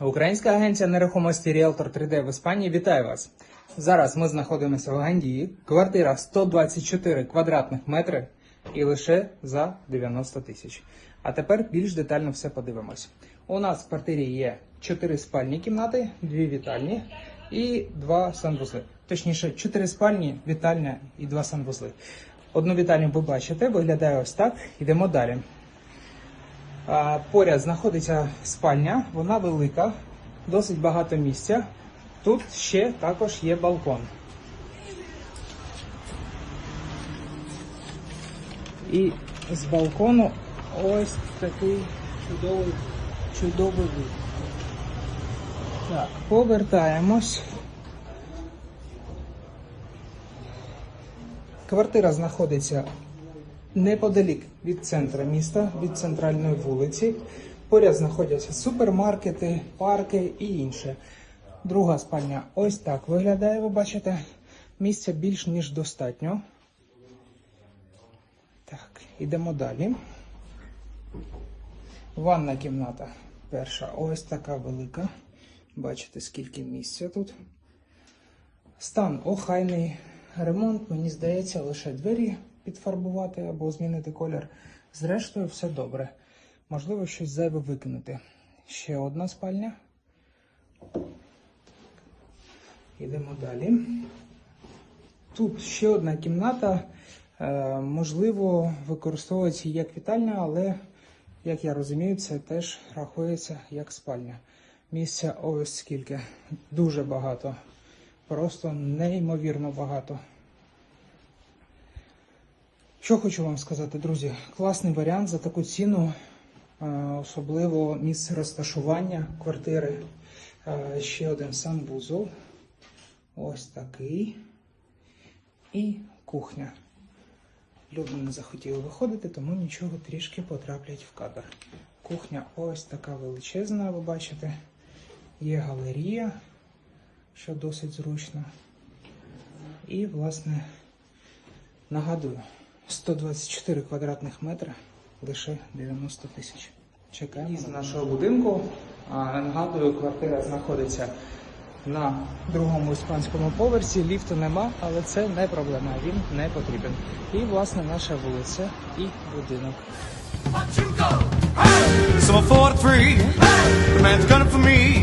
Українська агенція нерухомості Realtor 3D в Іспанії вітає вас. Зараз ми знаходимося в Гандії. Квартира 124 квадратних метри і лише за 90 тисяч. А тепер більш детально все подивимось. У нас в квартирі є 4 спальні кімнати, 2 вітальні і 2 санвузли. Точніше, 4 спальні, вітальня і 2 санвузли. Одну вітальню ви бачите, виглядає ось так. Йдемо далі. Поряд знаходиться спальня, вона велика, досить багато місця. Тут ще також є балкон. І з балкону ось такий чудовий, чудовий вид. Так, повертаємось. Квартира знаходиться неподалік від центра міста, від центральної вулиці. Поряд знаходяться супермаркети, парки і інше. Друга спальня ось так виглядає, ви бачите. Місця більш ніж достатньо. Так, ідемо далі. Ванна кімната перша ось така велика. Бачите, скільки місця тут. Стан охайний. Ремонт, мені здається, лише двері підфарбувати або змінити колір. Зрештою, все добре. Можливо, щось зайве викинути. Ще одна спальня. Йдемо далі. Тут ще одна кімната. Е, можливо, використовується як вітальня, але, як я розумію, це теж рахується як спальня. Місця ось скільки. Дуже багато. Просто неймовірно багато. Що хочу вам сказати, друзі, класний варіант за таку ціну, е, особливо місце розташування квартири. Е, Ще один санвузол. Ось такий. І кухня. Люди не захотіли виходити, тому нічого трішки потраплять в кадр. Кухня ось така величезна, ви бачите. Є галерія, що досить зручно. І, власне, нагадую, 124 квадратних метри, лише 90 тисяч. Чекаємо з нашого будинку. Нагадую, квартира знаходиться на другому іспанському поверсі. Ліфту нема, але це не проблема. Він не потрібен. І, власне, наша вулиця і будинок. Summer 43, the man's gunning for me.